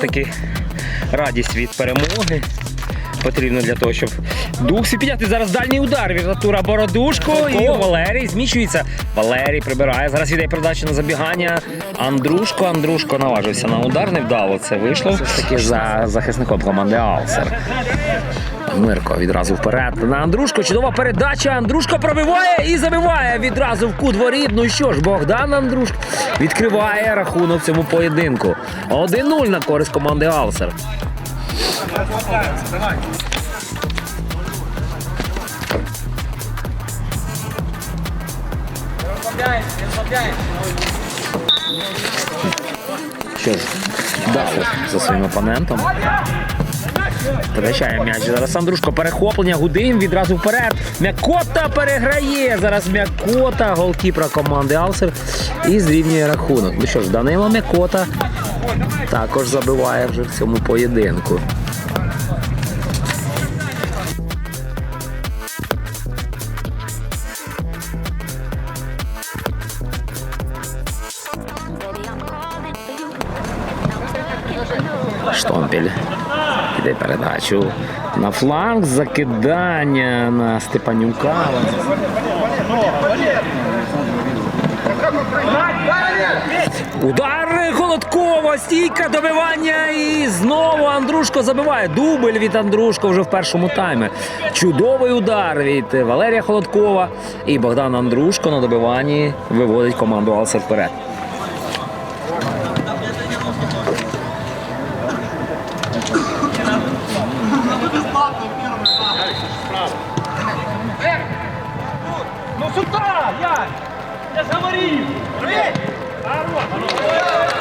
таки радість від перемоги. Потрібно для того, щоб дух свій підняти. Зараз дальній удар від Артура Бородушко. І Валерій зміщується. Валерій прибирає. Зараз йде передача на забігання. Андрушко. Андрушко наважився на удар. Невдало це вийшло. Все ж таки за захисником команди Алсер. Мирко відразу вперед. На Андрушко. Чудова передача. Андрушко пробиває і забиває відразу в кут воріт. Ну що ж, Богдан Андрушко відкриває рахунок в цьому поєдинку. 1-0 на користь команди Алсер. Ж, Дафо за своїм опонентом. Втрачає м'яч. Зараз Андрушко перехоплення, Гудим відразу вперед. М'якота переграє. Зараз М'якота, голкіпера команди Алсер. І зрівнює рахунок. Ну що ж, Данило М'якота також забиває вже в цьому поєдинку. Штомпель. Іде передачу на фланг, закидання на Степанюка. Удар Холодкова, стійка добивання і знову Андрушко забиває. Дубль від Андрушко вже в першому таймі. Чудовий удар від Валерія Холодкова. І Богдан Андрушко на добиванні виводить команду Алсер вперед.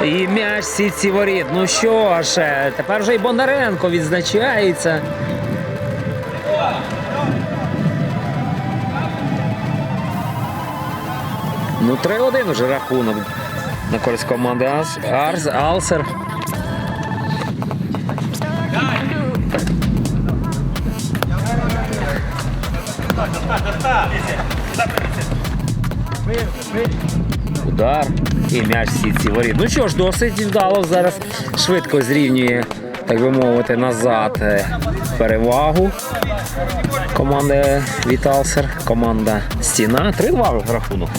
І м'яч сітці воріт. Ну що ж, е, тепер вже і Бондаренко відзначається. Ну, 3-1 уже рахунок на користь команди Арс, Алсер. Удар і м'яч сітці воріт. Ну що ж, досить вдало зараз швидко зрівнює, так би мовити, назад е, перевагу команди Віталсер. Команда Стіна. 3-2 рахунок.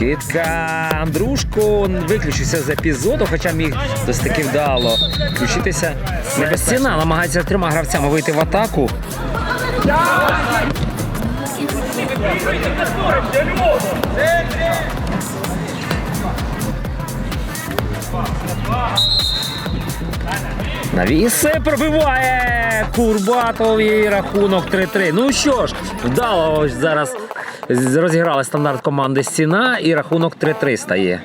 Скидка Андрушко виключився з епізоду, хоча міг досить таки вдало включитися. Небезціна намагається трьома гравцями вийти в атаку. Навіс пробиває Курбатов і рахунок 3-3. Ну що ж, вдало ось зараз розіграли стандарт команди Стіна і рахунок 3-3 стає.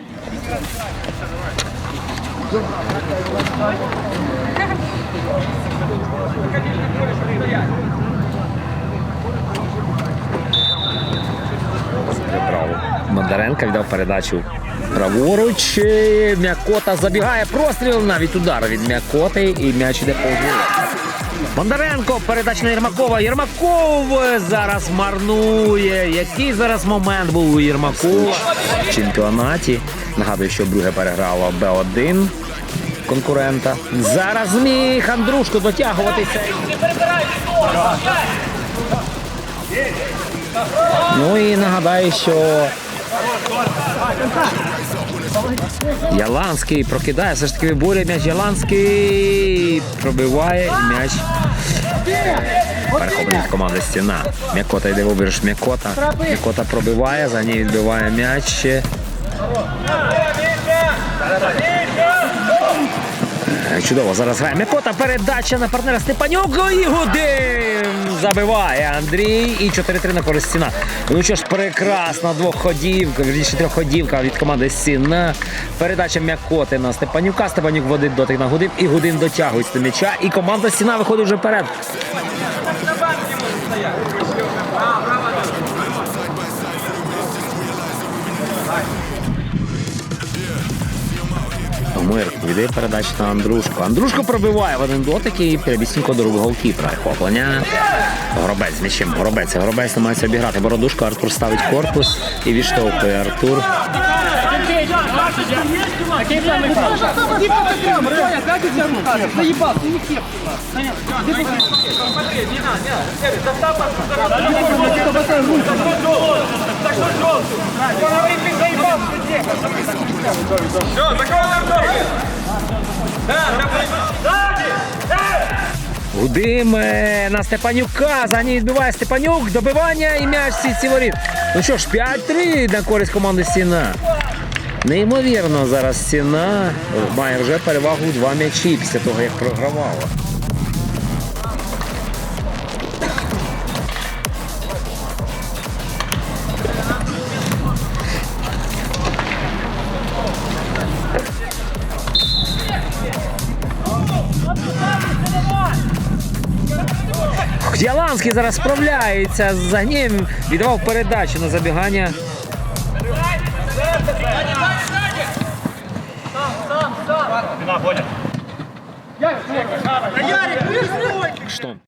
Бондаренко віддав передачу праворуч. М'якота забігає. Простріл навіть удар від М'якоти і м'яч іде по углу. Бондаренко, передача на Єрмакова. Єрмаков зараз марнує. Який зараз момент був у Єрмакова в чемпіонаті. Нагадую, що Брюге переграло Б1 конкурента. Зараз зміг Андрушко дотягуватися. Ну і нагадаю, що Яланський прокидає, все ж таки виборює м'яч. Яланський пробиває і м'яч. Перехоплення від команди стіна. М'якота йде в обіж М'якота. М'якота пробиває, за ній відбиває м'яч. Е, Чудово, зараз грає М'якота. Передача на партнера Степанюк. І Гудим забиває Андрій. І 4-3 на користь стіна. Ну що ж, прекрасна двоходівка, вірніше трьохходівка від команди Сіна. Передача М'якоти на Степанюка. Степанюк водить дотик на Гудим. І Гудим дотягується до м'яча. І команда Сіна виходить вже вперед. Мирку віддає передача на Андрушку. Андрушко пробиває в один дотик і прямісінько до рук голкіпера. Хоплення. Горобець нічим. Горобець. Горобець намагається обіграти бородушку. Артур ставить корпус і відштовхує Артур. Все, закрой Артур! Да, Сзади! Гудим е, на Степанюка. За ній відбиває Степанюк. Добивання і м'яч в сітці воріт. Ну що ж, 5-3 на користь команди Стіна. Неймовірно, зараз стіна має вже перевагу два м'ячі після того, як програвала. Яланський зараз справляється з загнєм. Віддавав передачу на забігання. Что?